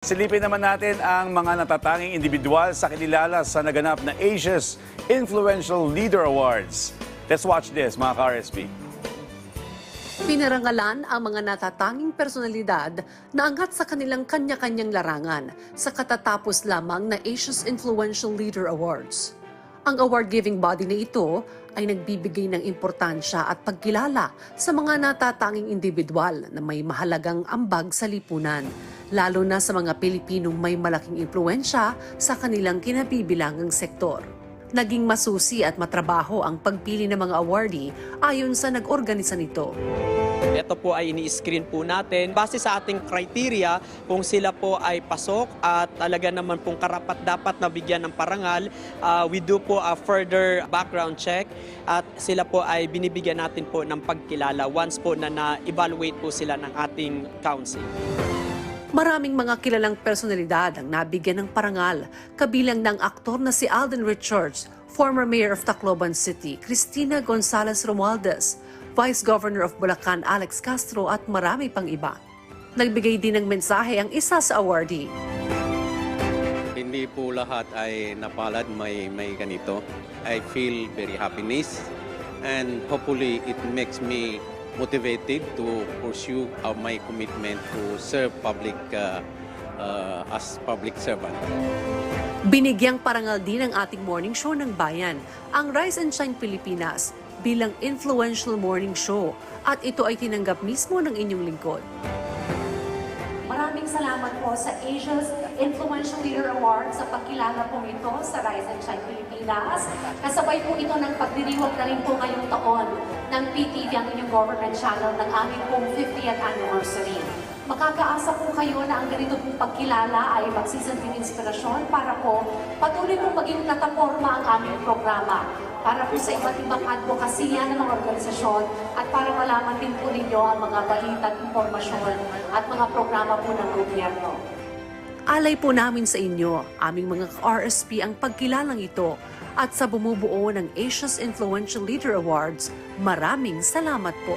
Silipin naman natin ang mga natatanging individual sa kinilala sa naganap na Asia's Influential Leader Awards. Let's watch this, mga ka-RSP. Pinarangalan ang mga natatanging personalidad na angat sa kanilang kanya-kanyang larangan sa katatapos lamang na Asia's Influential Leader Awards. Ang award-giving body na ito ay nagbibigay ng importansya at pagkilala sa mga natatanging individual na may mahalagang ambag sa lipunan, lalo na sa mga Pilipinong may malaking impluensya sa kanilang kinabibilangang sektor. Naging masusi at matrabaho ang pagpili ng mga awardee ayon sa nag-organisa nito. Ito po ay ini-screen po natin base sa ating criteria kung sila po ay pasok at talaga naman pong karapat dapat na bigyan ng parangal. uh, we do po a further background check at sila po ay binibigyan natin po ng pagkilala once po na na-evaluate po sila ng ating council. Maraming mga kilalang personalidad ang nabigyan ng parangal, kabilang ng aktor na si Alden Richards, former mayor of Tacloban City, Cristina Gonzalez Romualdez, Vice Governor of Bulacan Alex Castro at marami pang iba. Nagbigay din ng mensahe ang isa sa awardee. Hindi po lahat ay napalad may may ganito. I feel very happiness and hopefully it makes me motivated to pursue uh, my commitment to serve public uh, uh, as public servant. Binigyang parangal din ng ating morning show ng bayan, ang Rise and Shine Pilipinas, bilang influential morning show at ito ay tinanggap mismo ng inyong lingkod. Maraming salamat po sa Asia's Influential Leader Award sa pagkilala po ito sa Rise and Shine Pilipinas. Kasabay po ito ng pagdiriwag na rin po ngayong taon ng PTV ang inyong government channel ng aming pong 50th anniversary. Makakaasa po kayo na ang ganito pong pagkilala ay magsisilbing inspirasyon para po patuloy pong maging plataforma ang aming programa para po sa iba't ibang advokasya ng mga organisasyon at para malaman din po ninyo ang mga balita at impormasyon at mga programa po ng gobyerno. Alay po namin sa inyo, aming mga RSP ang pagkilalang ito at sa bumubuo ng Asia's Influential Leader Awards, maraming salamat po.